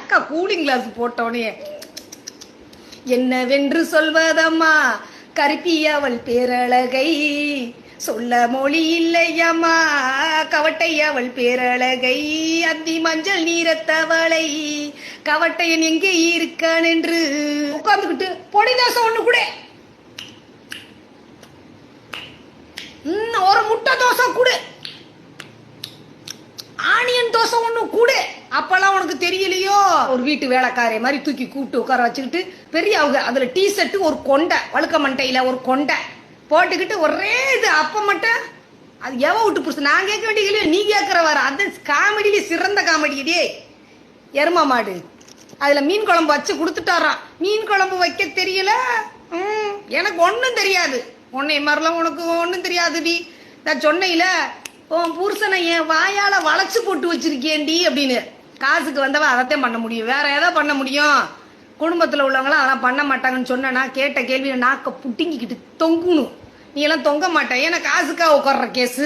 அக்கா cooling glass போட்டோனே என்னவென்று சொல்வதம்மா? கருப்பி அவள் பேரழகை சொல்ல மொழி இல்லையம்மா. கவட்டை அவள் பேரழகை அந்தி மஞ்சள் நீரத்தவளை கவட்டையன் எங்கே இருக்கான் என்று உட்கார்ந்துக்கிட்டு பொடி தோசை ஒண்ணு கூட. ஒரு முட்டை தோசை கூட. ஆனியன் தோசை ஒண்ணு கூட. அப்பெல்லாம் உனக்கு தெரியலையோ? ஒரு வீட்டு வேலைக்காரை மாதிரி தூக்கி கூப்பிட்டு உட்கார வச்சுக்கிட்டு பெரிய அவங்க அதில் டீ ஷர்ட்டு ஒரு கொண்டை வழுக்க மண்டையில் ஒரு கொண்டை போட்டுக்கிட்டு ஒரே இது அப்போ மட்டும். அது எவன் விட்டு புடிச்சு? நான் கேட்க வேண்டிய கேள்வி நீ கேட்குற வர அந்த காமெடியிலே சிறந்த காமெடி டே எருமா மாடு. அதில் மீன் குழம்பு வச்சு கொடுத்துட்டாரான் மீன் குழம்பு வைக்க தெரியல. ம், எனக்கு ஒன்றும் தெரியாது. உன்னை மாதிரிலாம் உனக்கு ஒண்ணும் தெரியாதுடி நான் சொன்னையில உன் புருஷனை என் வாயால் வளைச்சு போட்டு வச்சிருக்கேன்டி அப்படின்னு. காசுக்கு வந்தவ அதைத்தான் பண்ண முடியும். வேற எதை பண்ண முடியும்? குடும்பத்தில் உள்ளவங்களாம் அதெல்லாம் பண்ண மாட்டாங்கன்னு சொன்னா கேட்ட கேள்வியை நாக்க புட்டிங்கிக்கிட்டு தொங்கணும். நீ எல்லாம் தொங்க மாட்டேன் ஏன்னா காசுக்காக உட்கார்ற கேஸு